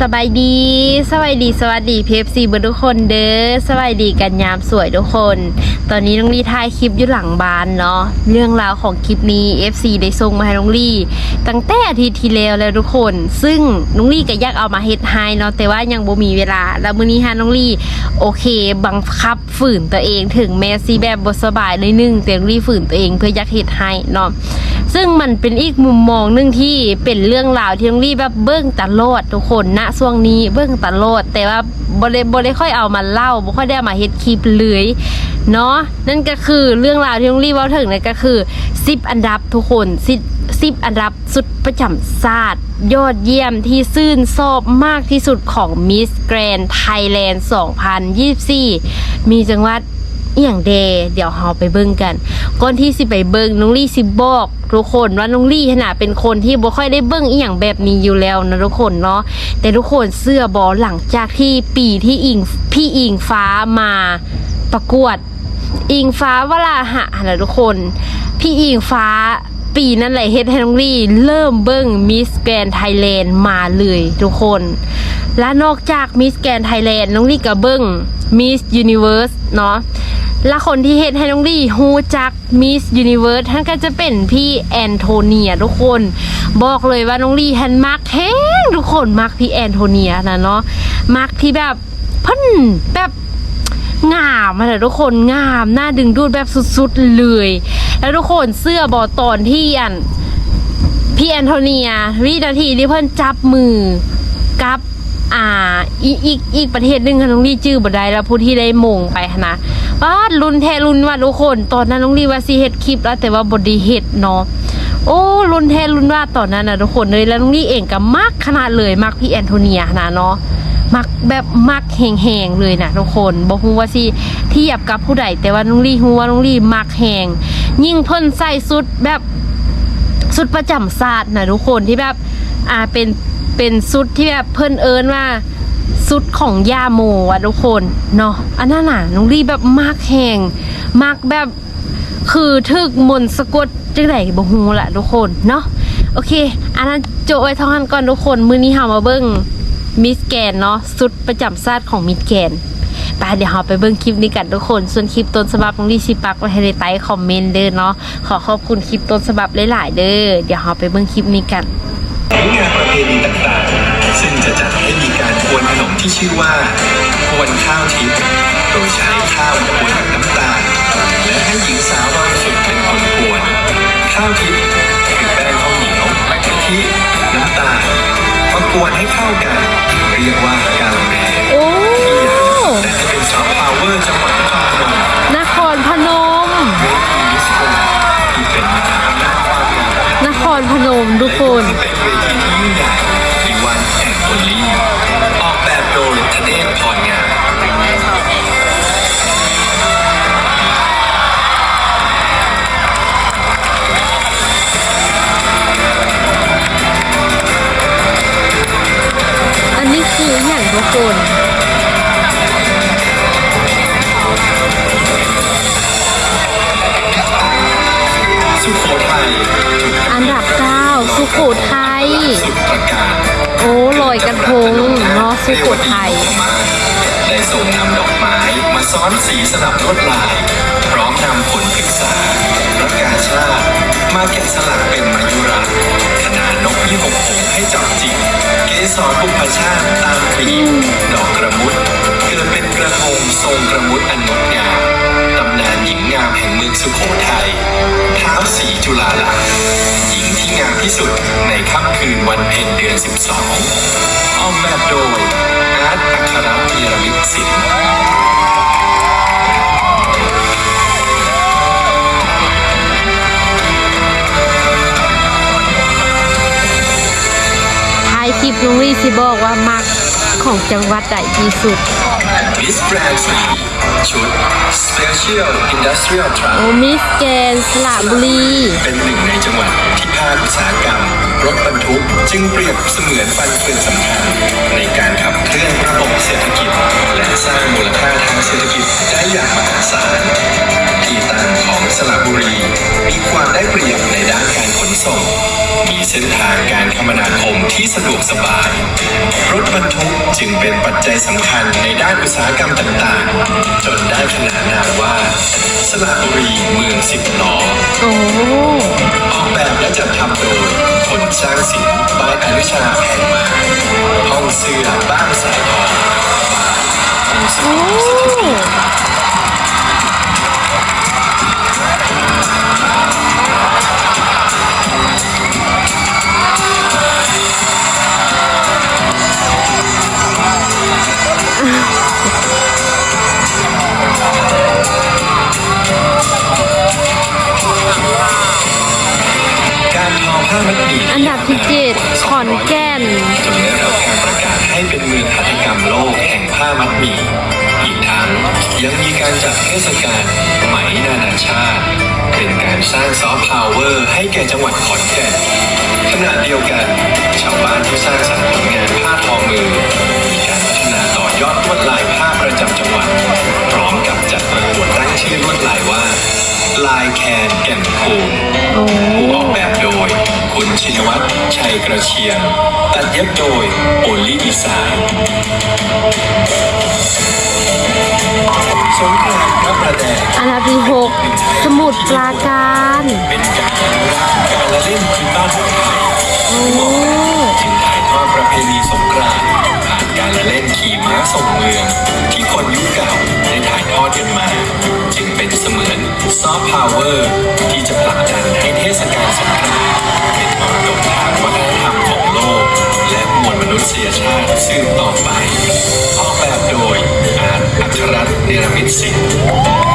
สบายดีสวัสดีสวัสดีเพฟซีเบอร์ทุกคนเด้อสวัสดีกันยามสวยทุกคน ตอนนี้น้องลี่ถ่ายคลิปอยู่หลังบ้านเนาะเรื่องราวของคลิปนี้ FC ได้ส่งมาให้น้องลี่ ตั้งแต่อาทิตย์ที่แล้วแล้วทุกคน ซึ่งน้องลี่ก็อยากเอามาเฮ็ดให้เนาะแต่ว่ายังบ่มีเวลา แล้วมื้อนี้ฮะน้องลี่โอเค บังคับฝืนตัวเองถึงแม้ซีแบบบ่สบายเลยนึงแต่น้องลี่ฝืนตัวเองเพื่ออยากเฮ็ดให้เนาะซึ่งมันเป็นอีกมุมมองหนึ่งที่เป็นเรื่องราวที่น้องลี่แบบเบิ้งตลอดทุกคนณช่วงนี้เบิ้องตลอดแต่ว่าบ่ได้บ่ได้ค่อยเอามาเล่าบ่ค่อยได้มาเฮ็ดคลิปเลยเนาะนั่นก็คือเรื่องราวที่น้องลี่เว้าถึงนั่นก็คือ10อันดับทุกคน10 10อันดับสุดประจำชาติยอดเยี่ยมที่ซื่นชอบมากที่สุดของ Miss Grand Thailand 2024 มีจังหวัด เอียงเดเดี๋ยวเราไปเบิ่งกัน ก่อนที่สิไปเบิ่งน้องลี่สิบอกทุกคนว่าน้องลี่ขนาดเป็นคนที่บ่ค่อยได้เบิ่งอีหยังแบบนี้อยู่แล้วนะทุกคนเนาะแต่ทุกคนเสื้อบอหลังจากที่ปีที่อิงพี่อิงฟ้ามาประกวด อิงฟ้าวราหะนะทุกคน พี่อิงฟ้าปีนั้นแหละเฮ็ดให้น้องลี่เริ่มเบิ่งมิสแกรนไทยแลนด์มาเลยทุกคน และนอกจากมิสแกรนไทยแลนด์น้องลี่ก็เบิ่งมิสยูนิเวิร์สเนาะ และคนที่เฮ็ดให้น้องลี่ฮูจักมิสยูนิเวิร์สท่านก็จะเป็นพี่แอนโทเนียทุกคน บอกเลยว่าน้องลี่ฮันมักแห้งทุกคนมักพี่แอนโทเนียนะเนาะมักที่แบบเพ่นแบบงามอะทุกคนงามหน่าดึงดูดแบบสุดๆเลย แล้วทุกคนเสื้อบอตอนที่อันพี่แอนโทเนียวินาทีที่เพิ่นจับมือกับอ่าอีกอีกอีกประเทศหนึ่งค่ะน้องลี่จื้อบ่ได้แล้วผู้ที่ได้มงไปนะ ว้าดรุนแท้รุนว่าทุกคน ตอนนั้นน้องลีว่าสิเฮ็ดคลิปแล้วแต่ว่าบด้เฮ็ดเนาะโอ้รุนแท้รุนว่าตอนนั้นนะทุกคนเลยแล้วน้องลีเองก็มักขนาดเลยมักพี่แอนโทเนียนาดเนาะมักแบบมักแหงๆเลยนะทุกคนบ่ฮู้ว่าสิเทียบกับผู้ใดแต่ว่าน้องลี่ฮู้ว่าน้องลี่มักแหงยิ่งเพิ่นใส่สุดแบบสุดประจำศาสตร์นะทุกคนที่แบบอ่าเป็นเป็นสุดที่แบบเพิ่นเอิญว่า สุดของยาโมอะทุกคนเนาะอันนั้นน่ะน้องรีแบบมากแหงมากแบบคือทึกมนสะกดจังไดบ่ฮู้ละทุกคนเนาะโอเค อันนั้นโจไว้ท่านั้นก่อนทุกคนมื้อนี้เฮามาเบิ่งมิสแกนเนาะสุดประจำศาตร์ของมิสแกนไปเดี๋ยวเราไปเบิ่งคลิปนี้กันทุกคน ส่วนคลิปต้นฉบับน้องลี่ชิปักไว้ให้ในใต้คอมเมนต์เด้อเนาะ ขอขอบคุณคลิปต้นฉบับหลายๆเด้อ เดี๋ยวเราไปเบิ่งคลิปนี้กัน การกวนขนมที่ชื่อว่ากวนข้าวทิพย์โดยใช้ข้าวกวนกับน้ำตาล และให้หญิงสาวบางสุดเป็นคนกวน ข้าวทิพย์คือแป้งข้าวเหนียวกะทิน้ำตาลมากวนให้เข้ากันเรียกว่าการแม่โอ้แต่จะเป็นซอฟต์พาวเวอร์จังหวัดนครพนมนครพนมเวทีมิสโกที่เป็นมหาอำนาจความงามนครพนมทุกคนและเป็นเวที อยกระทงเนาะสุโขทัยได้ส่งนำดอกไม้มาซ้อนสีสลับลวดลาย พร้อมนำผลพฤกษาประกาชาติมาแกะสลักเป็นมายุรักขนาดนกยี่หกหงให้จับจิก กสรบุพชาติตามคลีบดอกกระมุดเกิดเป็นกระทงทรงกระมุดอันงดงามตำนานหญิงงามแห่งเมืองสุโขทัยเท้าวสีจุฬาลักษณ์หญิงที่งามที่สุดในค่ำคืนวันเพ็ญเดือน 12ออกแบบโดยอาร์ต ลิปน้องลี่สิบอกว่ามักของจังหวัดใดที่สุดมิสแกรนด์สีชุด Special Industrial โอ้ Truck มิสแกนสระบุรี เป็นหนึ่งในจังหวัดที่ภาคอุตสาหกรรม รถบรรทุก จึงเปรียบเสมือนฟันเฟืองสำคัญ ในการขับเคลื่อนระบบเศรษฐกิจ และสร้างมูลค่าทางเศรษฐกิจได้อย่างมหาศาลที่ตั้งของสระบุรี มีความได้เปรียบ เส้นทางการคมนาคมที่สะดวกสบาย รถบรรทุกจึงเป็นปัจจัยสำคัญในด้านอุตสาหกรรมต่างๆ จนได้ขนานนามว่า สระบุรีเมืองสิบล้อโอ้ออกแบบและจัดทำโดยคนสร้างสินบายอนุชาแพงมาห้องเสื้อบ้านสายทองบ้านองค์สโอ้ถิตางซอฟต์พาวเวอร์ให้แก่จังหวัดขอนแก่นขณะเดียวกัน ชาวบ้านที่สร้างสรรค์ผลงานผ้าทอมือ มีการพัฒนาต่อยอดลวดลายผ้าประจำจังหวัด พร้อมกับจัดประกวดตั้งชื่อลวดลายว่า ลายแคนแก่นคูนผู้ออกแบบโดย คุณชินวัตรชัยกระเชียง ตัดเย็บโดยโอลี่ดีไซน์ สงครามพระประแดงอันดับที่หกสมุทรปราการเป็นการอนุรักษ์การละเล่นพื้นบ้านของไทยโอ้จึงถ่ายทอดประเพณีสงกรานต์ผ่านการละเล่นขี่ม้าส่งเมือง ที่คนยุคเก่าได้ถ่ายทอดกันมา จึงเป็นเสมือนซอฟต์พาวเวอร์ที่จะผลักดันให้เทศกาลสงกรานต์เป็นมรดกทางวัฒนธรรมของโลก และมวลมนุษยชาติสืบต่อไปออกแบบโดยอาร์ตอัค รรั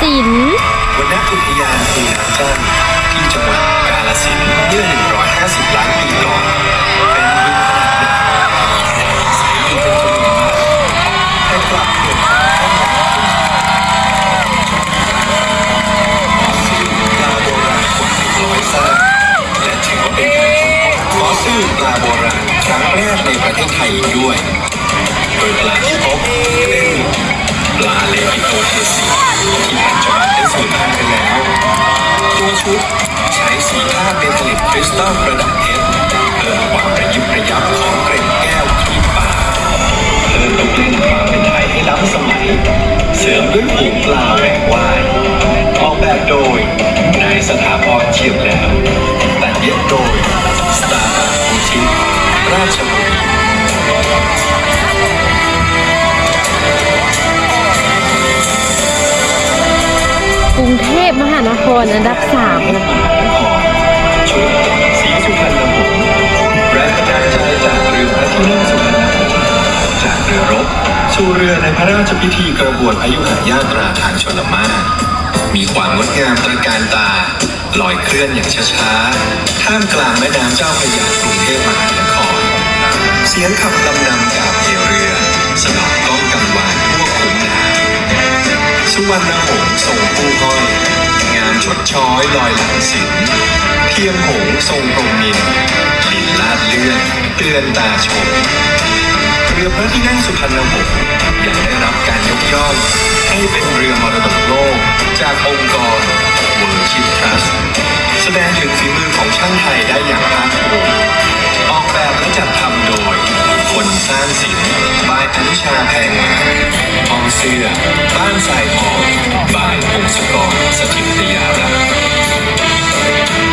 สินธุ์วนณอุทยานปูน้ำจันที่จังหวัดกาฬสินธุ์เมื่อ 150 ล้านปีก่อนเป็นบึงขนาดใหญ่และอาศัยอยู่เป็นจำนวนมากแต่กลับเกิดการพัฒนาขึ้นฟอสซิลปลาโบราณกว่า100ซากและถือว่าเป็นการค้นพบฟอสซิลปลาโบราณครั้งแรกในประเทศไทยอีกด้วย โดยปลาที่พบ ลาเลปิโตเทซีที่ปัจจุบันได้สูญพันธุ์ไปแล้ว ตัวชุดใช้สีธาเมทัลลิกคริสตัลประดับเพชรเพิ่มความระยิบระยับของเกร็ดแก้วขีบปากเพิ่มลูกเล่นความเป็นไทยให้ล้ำสมัย เสริมด้วยผูกปลาแหวกว่ายออกแบบโดยนายสถาพรเฉียบแหลมตัดเย็บโดยสตาร์บูชิคราชบุรี เทพมหานครอันดับสามนะชุดสีสุพรรณหงส์แรงบันดาลใจจากเรือพระที่นั่งสุพรรณหงส์จากเรือรบสู่เรือในพระราชพิธีกระบวนพยุหญาตราทางชนมาศมีความงดงามตระการตาลอยเคลื่อนอย่างช้าๆท่ามกลางแม่น้ำเจ้าพระยากรุงเทพมหานคร เสียงขับลำนำกาบเหเรือสนอง สุวรรณหงส์ทรงผู้ห้อยงามชดช้อยลอยหลังสินเพียงหงส์ทรงพรหมนินลินลาดเลื่อนเตือนตาชมเรือพระที่นั่งสุพรรณหงส์ยังได้รับการยกย่องให้เป็นเรือมรดกโลก จากองค์กร World Ship Trust แสดงถึงฝีมือของช่างไทยได้อย่างภาคภูมิ ออกแบบและจัดทำโดย คนสร้างศิลป์บายอนุชาแพงมาห้องเสื้อ บ้านสายทองบายพงศกรสถิตยารัก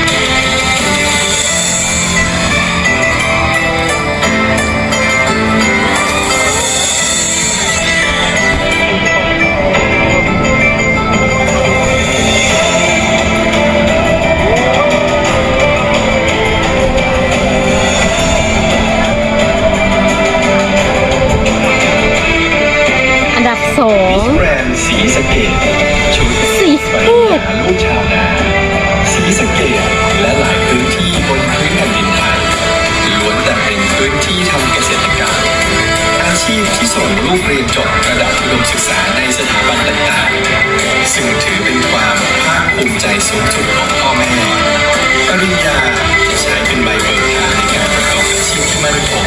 ดมศึกษาในสถาบันต่างๆ ซึ่งถือเป็นความภาคภูมิใจสูงสุดของพ่อแม่ปริญญาจะใช้เป็นใบเบิกทางในการประกอบอาชีพที่มั่นคง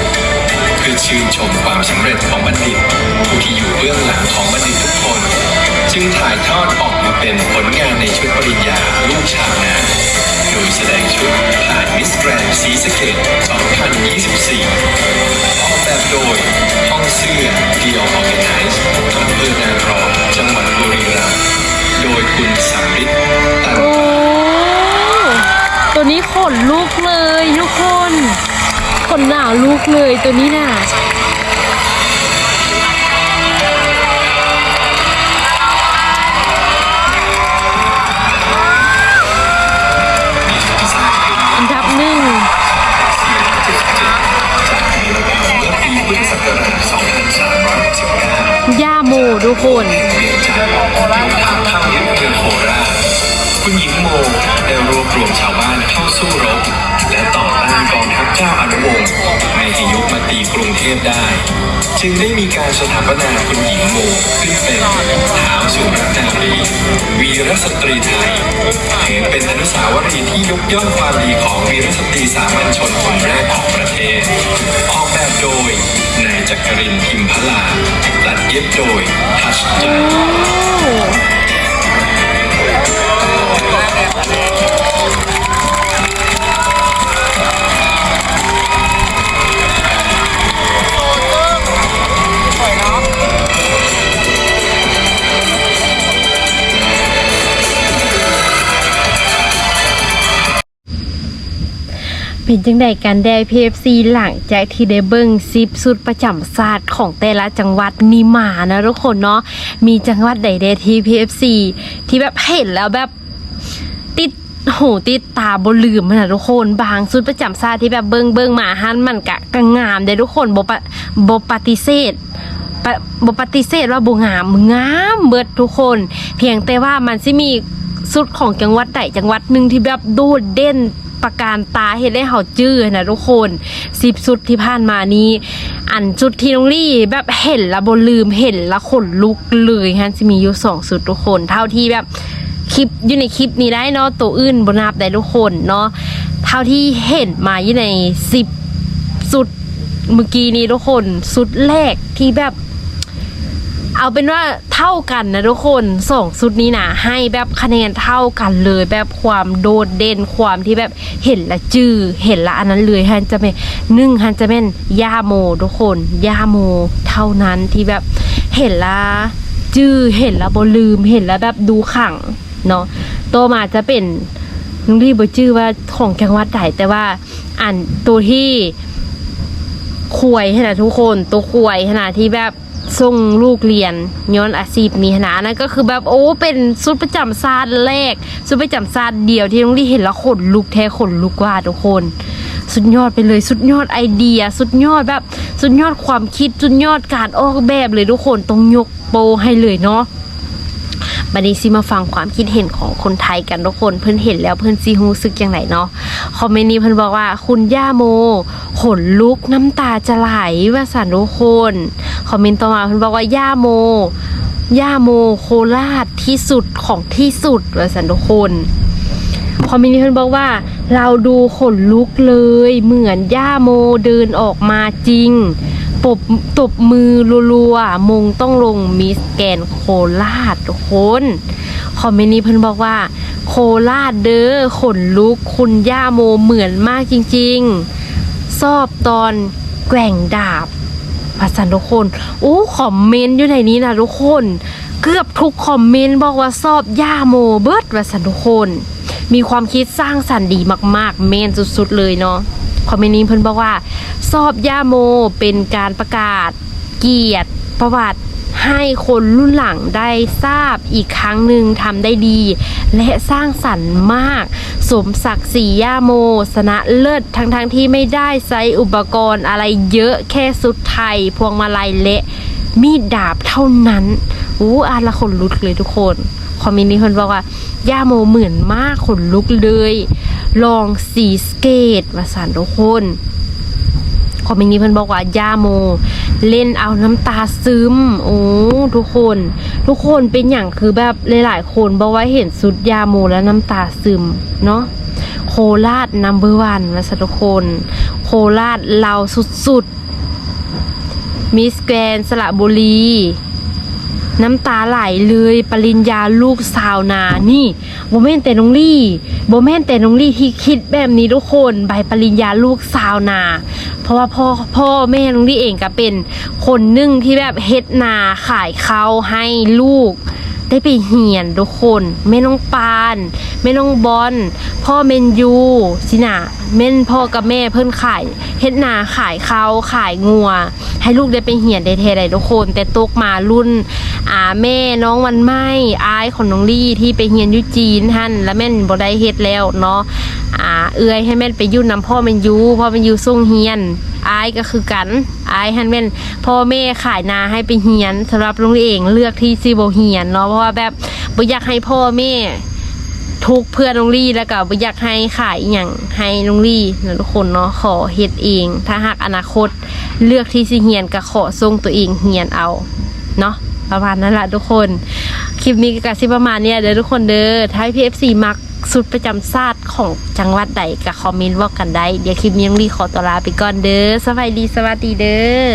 เพื่อชื่นชมความสำเร็จของบัณฑิต ผู้ที่อยู่เบื้องหลังของบัณฑิตทุกคน จึงถ่ายทอดออกมาเป็นผลงานในชุดปริญญาลูกชาวนา โดยแสดงชุดผ่านมิสแกรนด์ซีสะเกต 2024 ออกแบบโดย ห้องเสื้อเดียวออแกไนซ์อำเภอนางรองจังหวัดบุรีรัมย์โดยคุณสัมฤทธิ์ตันโอ้ ตัวนี้ขนลุกเลยทุกคน ขนหนาวลุกเลยตัวนี้น่ะ ทุกคน คุณหญิงโมได้รวบรวมชาวบ้านเข้าสู้รบ และต่อต้านกองทัพเจ้าอนุวงศ์ไม่ให้ยุคมาตีกรุงเทพได้ จึงได้มีการสถาปนาคุณหญิงโมขึ้นเป็นเท้าวสุรนารีวีรสตรีไทยถือเป็นอนุสาวรีย์ที่ยกย่องความดีของวีรสตรีสามัญชนคนแรกของประเทศ ออกแบบโดยนายจักรินพิมพลาตัดเย็บโดยทัชใจ เป็นจังใดการได้ PFC หลังจากที่ได้เบิ้งซิปสุดประจำศาสตร์ของแต่ละจังหวัดมีมานะทุกคนเนาะมีจังหวัดใดเดที่ PFC ที่แบบเห็นแล้วแบบ ติดหูติดตาบลืมมันนะทุกคนบางสุดประจำศาติที่แบบเบิงเบิงมาหันมันกะกะงามได้ทุกคนบ่บ่ปฏิเสธบปฏิเสธว่าบ่งามงามเบิดทุกคน เพียงแต่ว่ามันสิมีสุดของจังหวัดใดจังหวัดหนึ่งที่แบบโดดเด่นประการตาเห็นได้เฮาจื้อนะทุกคนสิบสุดที่ผ่านมานี้ อันสุดที่น้องลี่แบบเห็นและบ่ลืมเห็นและขนลุกเลยฮะสิมีอยู่สองสุดทุกคน เท่าที่แบบ คลิปอยู่ในคลิปนี้ได้เนาะตัวอื่นบนับได้ทุกคนเนาะเท่าที่เห็นมาอยู่ในสิบสุดเมื่อกี้นี้ทุกคนสุดแรกที่แบบ เอาเป็นว่าเท่ากันนะทุกคนสองชุดนี้นะให้แบบคะแนนเท่ากันเลย แบบความโดดเด่นความที่แบบเห็นละจือเห็นละอันนั้นเลยฮันจะเป็นหนึ่งฮันจะเป็นย่าโมทุกคนย่าโม เท่านั้นที่แบบเห็นละจือเห็นละบลืมเห็นละแบบดูขัง เนาะโตวมาจะเป็นนุงที่บจื้อว่าของจังหวัดใดแต่ว่าอันตัวที่ควยขนาดทุกคนตัวควยขนาดที่แบบส่งลูกเรียนย้อนอาชีพนี้ขนาดนั้นก็คือแบบโอ้เป็นสุดประจำศาสตร์แรกสุดประจำศาสตร์เดียวที่น้องลี่เห็นแล้วขนลุกแท้ขนลุกว่าทุกคน สุดยอดไปเลยสุดยอดไอเดีย สุดยอดแบบ สุดยอดความคิดสุดยอดการออกแบบเลยทุกคนต้องยกโปให้เลยเนาะ บัดนี้สิมาฟังความคิดเห็นของคนไทยกันทุกคนเพื่อนเห็นแล้วเพื่อนซีฮูซึกอย่างไหนเนาะคอมเมนต์นี้เพื่อนบอกว่าคุณย่าโมขนลุกน้ำตาจะไหลว่าสันทุกคนคอมเมนต์ต่อมาเพื่อนบอกว่าย่าโมย่าโมโคราชที่สุดของที่สุดว่าสันทุกคนคอมเมนต์นี้เพื่อนบอกว่า เราดูขนลุกเลยเหมือนย่าโมเดินออกมาจริง ปบตบมือรัวๆมงต้องลงมิสแกนโคราชทุกคนคอมเมนต์นี้เพิ่นบอกว่า โคราชเด้อขนลุกคุณย่าโมเหมือนมากจริงๆชอบตอนแกว่งดาบภาษาทุกคนโอ้คอมเมนต์อยู่ในนี้นะทุกคน เกือบทุกคอมเมนต์บอกว่าชอบย่าโมเบิร์ดภาษาทุกคน มีความคิดสร้างสรรค์ดีมากๆ เมนสุดๆเลยเนาะ อมเมนต์นี้เพิ่นบอกว่าชอบย่าโมเป็นการประกาศเกียรติประวัติให้คนรุ่นหลังได้ทราบอีกครั้งหนึ่งทำได้ดี และสร้างสรรค์มาก สมศักดิ์ศรีย่าโม สนะเลิศทั้งๆทที่ไม่ได้ใช้อุปกรณ์อะไรเยอะแค่สุดไทย พวงมาลัยและมีดดาบเท่านั้นอู้อ่าละคนลุกเลยทุกคน คอมเมนต์นี้คนบอกว่าย่าโมเหมือนมากขนลุกเลย ลองสีสเกตมาสานทุกคนคอมเมนต์นี้เพิ่นบอกว่าย่าโม เล่นเอาน้ำตาซึม โอ้ทุกคน ทุกคนเป็นอย่างคือแบบหลายๆคนบอกว่าเห็นสุดยาโมแล้วน้ำตาซึมเนาะโคราชนัมเบอร์วันมาสักทุกคน โคราชเราสุดๆมิสแกรนสระบุรี น้ำตาไหลเลยปริญญาลูกสาวนา นี่โบแม่นแต่น้องลี่โบแม่นแต่น้องลี่ที่คิดแบบนี้ทุกคนใบปริญญาลูกสาวนา เพราะว่าพ่อพ่อแม่น้องลี่เองก็เป็นคนนึ่งที่แบบเฮ็ดนาขายเขาให้ลูก ได้ไปเหียนทุกคนแม่น้องปาน แม่น้องบอลพ่อเมนยูสินะแม่นพ่อกับแม่เพิ่นขายเฮ็ดนาขายเขาขายงัว ให้ลูกได้ไปเหียนได้เทได้ทุกคน แต่ตกมารุ่นอ่าแม่น้องวันไม้อายของน้องลี่ที่ไปเฮียนยุจีนท่านแล้วแม่นบ่ได้เฮ็ดแล้วเนาะอ่าเอื้อยให้แม่นไปยุ่นำพ่อแม่นยูพ่อแม่นยูส่งเฮียนอายก็คือกันอายฮันแม่นพ่อแม่ขายนาให้ไปเฮียนสำหรับลุงเองเลือกที่ซีโบเฮียนเนาะเพราะว่าแบบบ่อยากให้พ่อแม่ ทุกเพื่อนลุงลี่แล้วก็บ่อยากให้ขายอหย่างให้ลุงลี่นะทุกคนเนาะขอเฮ็ดเอง ถ้าหากอนาคตเลือกที่สิเฮียนก็ขอส่งตัวเองเฮียนเอาเนาะประมาณนั้นแหละทุกคน คลิปนี้ก็สิประมาณเนี้ยเด้อทุกคนเด้อถ้าพี่ FC มักสุดประจำชาติของจังหวัดใดก็คอมเมนต์บอกกันได้ เดี๋ยวคลิปนี้ลุงลี่ขอตัวลาไปก่อนเด้อสวัสดีสวัสดีเด้อ